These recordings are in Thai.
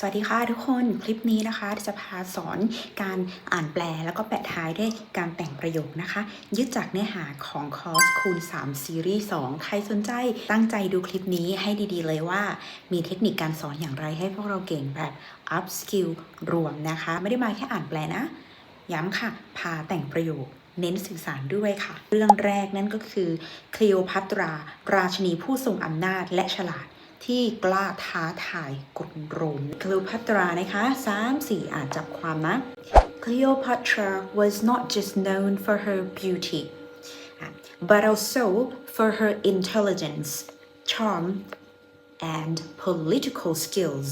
สวัสดีค่ะทุกคนคลิปนี้นะคะจะพาสอนการอ่านแปลแล้วก็แปะท้ายด้วยการแต่งประโยคนะคะ ยึดจากเนื้อหาของคอร์สคูณ 3 ซีรีส์ 2 ใครสนใจตั้งใจดูคลิปนี้ให้ดีๆเลยว่า มีเทคนิคการสอนอย่างไรให้พวกเราเก่งแบบ up skill รวมนะคะ ไม่ได้มาแค่อ่านแปลนะ ย้ำค่ะ พาแต่งประโยคเน้นสื่อสารด้วยค่ะ เรื่องแรกนั่นก็คือคลีโอพัตรา ราชนีผู้ทรงอำนาจและฉลาด ที่กล้าท้าทายกรุงโรมคลีโอพัตรานะคะ3 4อ่านจับความนะ Cleopatra was not just known for her beauty but also for her intelligence charm and political skills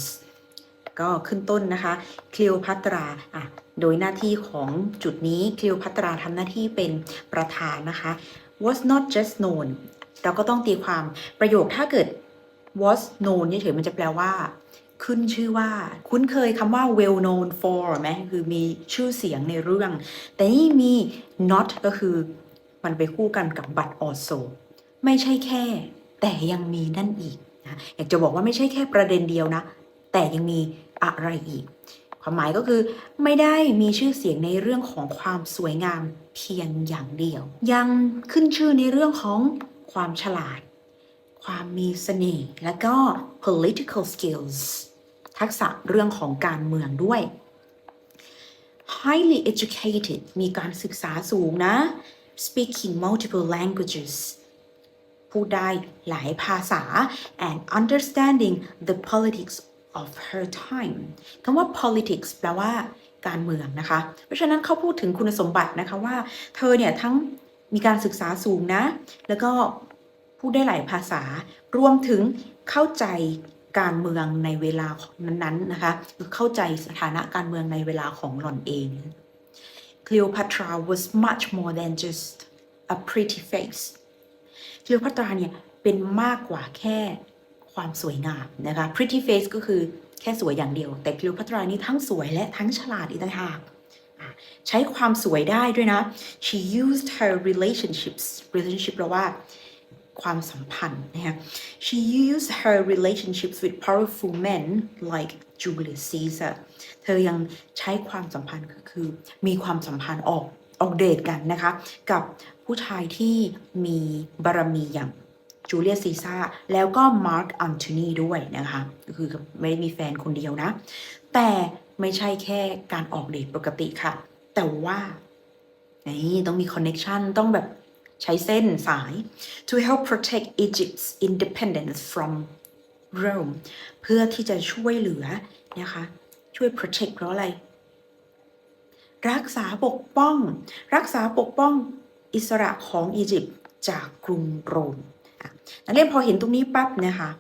ก็ขึ้นต้นนะคะคลีโอพัตราอะโดยหน้าที่ของจุดนี้คลีโอพัตราทำหน้าที่เป็นประธานนะคะ was not just known เราก็ต้องตีความประโยคถ้าเกิด was known เฉยๆมันจะแปลว่า ขึ้นชื่อว่า คุ้นเคยคำว่า well known for ไหมคือมีชื่อเสียงในเรื่อง แต่นี่มี not ก็คือ มันไปคู่กันกับ but also ไม่ใช่แค่ แต่ยังมีนั่นอีกนะอยากจะบอกว่าไม่ใช่แค่ประเด็นเดียวนะ แต่ยังมีอะไรอีก ความหมายก็คือ ไม่ได้มีชื่อเสียงในเรื่องของความสวยงามเพียงอย่างเดียว ยังขึ้นชื่อในเรื่องของความฉลาด ความมีเสน่ห์และก็ political skills ทักษะเรื่องของการเมืองด้วย highly educated มีการศึกษาสูงนะ speaking multiple languages พูดได้หลายภาษา and understanding the politics of her time คำว่า politics แปลว่าการเมืองนะคะ เพราะฉะนั้นเขาพูดถึงคุณสมบัตินะคะว่า เธอเนี่ยทั้งมีการศึกษาสูงนะ แล้วก็ พูดได้หลายภาษา รวมถึงเข้าใจการเมืองในเวลานั้นๆนะคะคือเข้าใจสถานะการเมืองในเวลาของหล่อนเอง Cleopatra was much more than just a pretty face คลีโอพัตราเนี่ยเป็นมากกว่าแค่ความสวยงามนะคะ pretty face ก็คือแค่สวยอย่างเดียว แต่คลีโอพัตรานี่ทั้งสวยและทั้งฉลาดอีกต่างหากใช้ความสวยได้ด้วยนะ she used her relationships relationship แปลว่า ความสัมพันธ์นะคะ she used her relationships with powerful men like Julius Caesar เธอยังใช้ความสัมพันธ์ก็คือมีความสัมพันธ์ออกออกเดทกันนะคะ กับผู้ชายที่มีบารมีอย่างจูเลียสซีซ่าแล้วก็มาร์กอันโทนีด้วยนะคะก็คือไม่ได้มีแฟนคนเดียวนะ แต่ไม่ใช่แค่การออกเดทปกติค่ะ แต่ว่านี่ต้องมีคอนเน็ชันต้องแบบ ใช้เส้นสาย to help protect Egypt's independence from Rome เพื่อที่จะช่วยเหลือนะคะช่วย protect เพราะอะไร รักษาปกป้อง รักษาปกป้องอิสระของอียิปต์จากกรุงโรมอ่นักเรียนพอเห็นตรงนี้ปั๊บนะคะ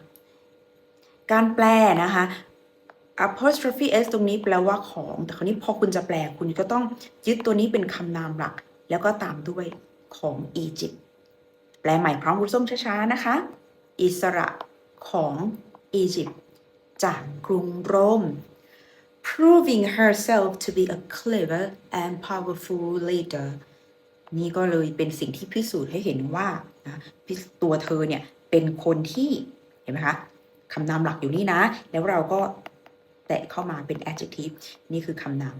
การแปลนะคะ apostrophe s ตรงนี้แปลว่าของ แต่คราวนี้พอคุณจะแปลคุณก็ต้องยึดตัวนี้เป็นคำนามหลัก แล้วก็ตามด้วย ของอียิปต์แปลใหม่พร้อมคุณส้มช้าๆนะคะ อิสระของอียิปต์จากกรุงโรม proving herself to be a clever and powerful leader นี่ก็เลยเป็นสิ่งที่พิสูจน์ให้เห็นว่านะตัวเธอเนี่ยเป็นคนที่เห็นไหมคะคำนามหลักอยู่นี่นะ แล้วเราก็แตะเข้ามาเป็น adjective นี่คือคำนาม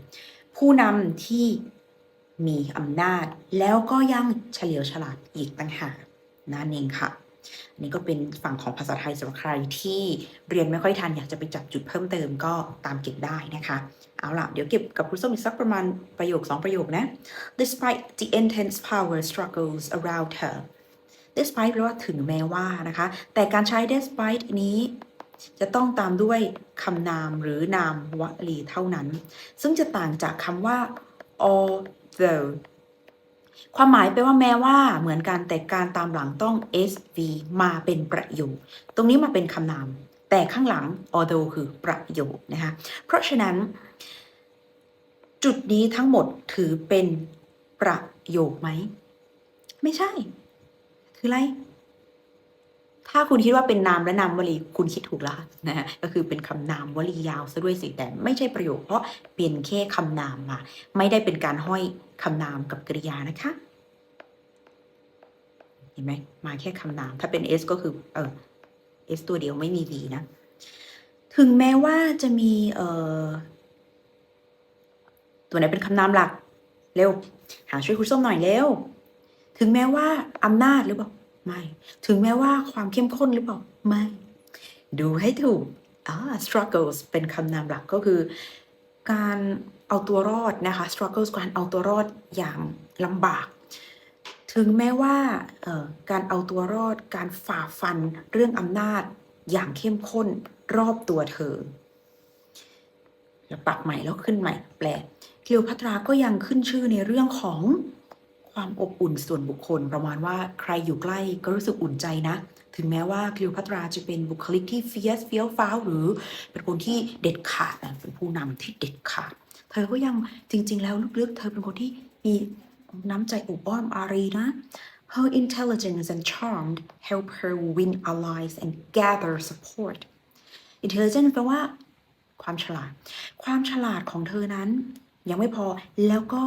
ผู้นำที่ มีอำนาจ แล้วก็ยังเฉลียวฉลาดอีกต่างหากนั่นเองค่ะอันนี้ก็เป็นฝั่งของภาษาไทยสำหรับใครที่เรียนไม่ค่อยทันอยากจะไปจับจุดเพิ่มเติมก็ตามเก็บได้นะคะ เอาล่ะ เดี๋ยวเก็บกับครูส้มอีกสักประมาณประโยค 2 ประโยคนะ despite the intense power struggles around her despite แปลว่าถึงแม้ว่านะคะ แต่การใช้ despite นี้จะต้องตามด้วยคำนามหรือนามวลีเท่านั้น ซึ่งจะต่างจากคำว่า all though ความหมายแปลว่าแม้ว่าเหมือนกันแต่การตามหลังต้อง sv มาเป็นประโยค ตรงนี้มาเป็นคำนาม แต่ข้างหลัง although คือประโยคนะคะเพราะฉะนั้น จุดนี้ทั้งหมดถือเป็นประโยคไหม ไม่ใช่ คืออะไร ถ้าคุณคิดว่าเป็นนามและนามวลีคุณคิดถูกแล้วนะฮะก็คือเป็นคำนามวลียาวซะด้วยสิแต่ไม่ใช่ประโยคเพราะเป็นแค่คำนามมาไม่ได้เป็นการห้อยคำนามกับกริยานะคะเห็นไหมมาแค่คำนาม ถ้าเป็น s ก็คือเออ s ตัวเดียวไม่มี v นะ ถึงแม้ว่าจะมีเอ่อตัวไหนเป็นคำนามหลัก เร็ว หาช่วยครูส้มหน่อยเร็ว ถึงแม้ว่าอำนาจหรือเปล่า ไม่ ถึงแม้ว่าความเข้มข้นหรือเปล่า ไม่ ดูให้ถูกอ่า struggles เป็นคำนามหลักก็คือ การเอาตัวรอดนะคะ struggles การเอาตัวรอดอย่างลำบาก ถึงแม้ว่าการเอาตัวรอด การฝ่าฟันเรื่องอำนาจอย่างเข้มข้นรอบตัวเธอแล้วปักใหม่แล้วขึ้นใหม่แปลคลีโอพัตราก็ยังขึ้นชื่อในเรื่องของ ความอบอุ่นส่วนบุคคล ประมาณว่าใครอยู่ใกล้ก็รู้สึกอุ่นใจนะ ถึงแม้ว่าคลีโอพัตราจะเป็นบุคลิกที่เฟียสเฟี้ยวฟ้าวหรือเป็นคนที่เด็ดขาดเป็นผู้นำที่เด็ดขาด เธอก็ยังจริง ๆ แล้วลึกๆ เธอเป็นคนที่มีน้ำใจอบอ้อมอารีนะ Her intelligence and charm help her win allies and gather support intelligence แปลว่าความฉลาด ความฉลาดของเธอนั้นยังไม่พอแล้วก็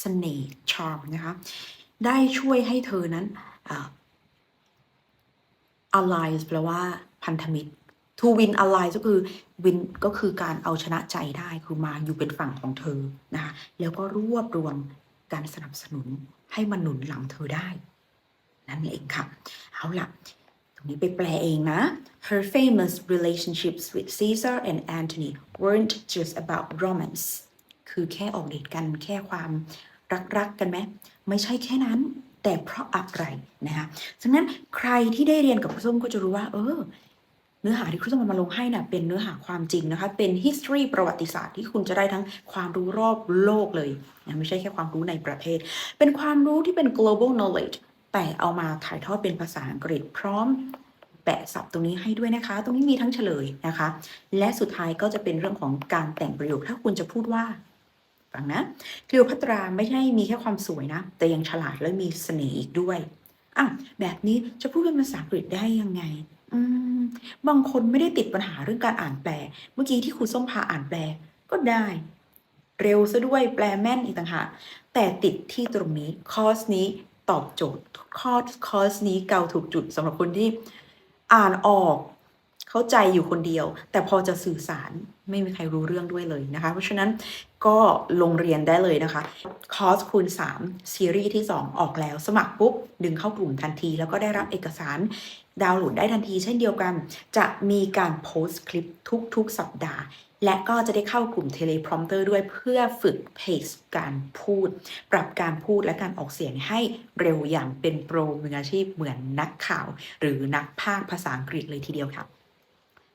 เสน่ห์ charm นะคะ ได้ช่วยให้เธอนั้นอ่า allies แปลว่าพันธมิตร to win allies ก็คือ win ก็คือการเอาชนะใจได้คือมาอยู่เป็นฝั่งของเธอนะคะแล้วก็รวบรวมการสนับสนุนให้มันหนุนหลังเธอได้ นั่นเองค่ะ เอาล่ะ ตรงนี้ไปแปลเองนะ Her famous relationships with Caesar and Antony weren't just about romance คือแค่ออกเดทกันแค่ความรักๆกันไหมไม่ใช่แค่นั้น แต่เพราะอะไรนะคะฉะนั้นใครที่ได้เรียนกับครูส้มก็จะรู้ว่า เออ เนื้อหาที่ครูส้มมาลงให้น่ะเป็นเนื้อหาความจริงนะคะ เป็น history ประวัติศาสตร์ที่คุณจะได้ทั้งความรู้รอบโลกเลยนะไม่ใช่แค่ความรู้ในประเทศ เป็นความรู้ที่เป็น global knowledge แต่เอามาถ่ายทอดเป็นภาษาอังกฤษพร้อมแปะศัพท์ตรงนี้ให้ด้วยนะคะ ตรงนี้มีทั้งเฉลยนะคะ และสุดท้ายก็จะเป็นเรื่องของการแต่งประโยค ถ้าคุณจะพูดว่า ฟังนะคลีโอพัตราไม่ใช่มีแค่ความสวยนะ แต่ยังฉลาดและมีเสน่ห์อีกด้วยอะแบบนี้จะพูดเป็นภาษาอังกฤษได้ยังไงอืมบางคนไม่ได้ติดปัญหาเรื่องการอ่านแปล เมื่อกี้ที่ครูส้มพาอ่านแปลก็ได้ เร็วซะด้วยแปลแม่นอีกต่างหากแต่ติดที่ตรงนี้คอร์สนี้ตอบโจทย์คอร์สคอร์สนี้เกาถูกจุดสำหรับคนที่อ่านออก เข้าใจอยู่คนเดียว แต่พอจะสื่อสาร ไม่มีใครรู้เรื่องด้วยเลยนะคะ เพราะฉะนั้นก็ลงเรียนได้เลยนะคะ คอร์สคูณ 3 ซีรีส์ที่ 2 ออกแล้ว สมัครปุ๊บ ดึงเข้ากลุ่มทันที แล้วก็ได้รับเอกสารดาวน์โหลดได้ทันที เช่นเดียวกัน จะมีการโพสต์คลิปทุกๆ สัปดาห์ และก็จะได้เข้ากลุ่มเทเลพรอมเตอร์ด้วยเพื่อฝึกเพจการพูด ปรับการพูดและการออกเสียงให้เร็วอย่างเป็นโปรมืออาชีพเหมือนนักข่าว หรือนักพากย์ภาษาอังกฤษเลยทีเดียวค่ะ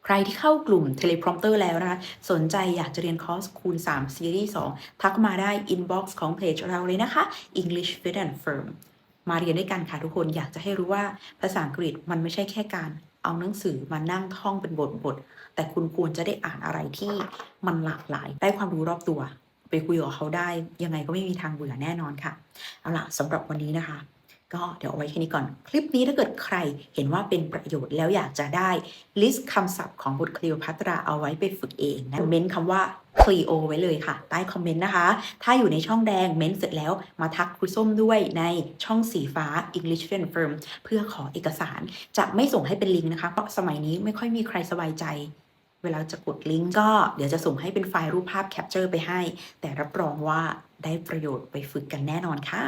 ใครที่เข้ากลุ่ม Teleprompter แล้วนะคะ สนใจอยากจะเรียนคอร์สคูณ 3 ซีรีส์ 2 ทักมาได้ inbox ของเพจเราเลยนะคะ English Fit and Firm มาเรียนด้วยกันค่ะทุกคนอยากจะให้รู้ว่าภาษาอังกฤษมันไม่ใช่แค่การเอาหนังสือมานั่งท่องเป็นบทบท แต่คุณควรจะได้อ่านอะไรที่มันหลากหลาย ได้ความรู้รอบตัว ไปคุยกับเขาได้ ยังไงก็ไม่มีทางเบื่อแน่นอนค่ะ เอาล่ะสำหรับวันนี้นะคะ ก็เดี๋ยวเอาไว้แค่นี้ก่อน คลิปนี้ถ้าเกิดใครเห็นว่าเป็นประโยชน์แล้วอยากจะได้ลิสต์คำศัพท์ของบทคลีโอพัตราเอาไว้ไปฝึกเองนะเม้นคำว่า Clio ไว้เลยค่ะ ใต้คอมเมนต์นะคะ ถ้าอยู่ในช่องแดงเม้นเสร็จแล้วมาทักครูส้มด้วยในช่องสีฟ้า English Friend Firm เพื่อขอเอกสาร จะไม่ส่งให้เป็นลิงก์นะคะ เพราะสมัยนี้ไม่ค่อยมีใครสบายใจ เวลาจะกดลิงก์ก็เดี๋ยวจะส่งให้เป็นไฟล์รูปภาพแคปเจอร์ไปให้ แต่รับรองว่าได้ประโยชน์ไปฝึกกันแน่นอนค่ะ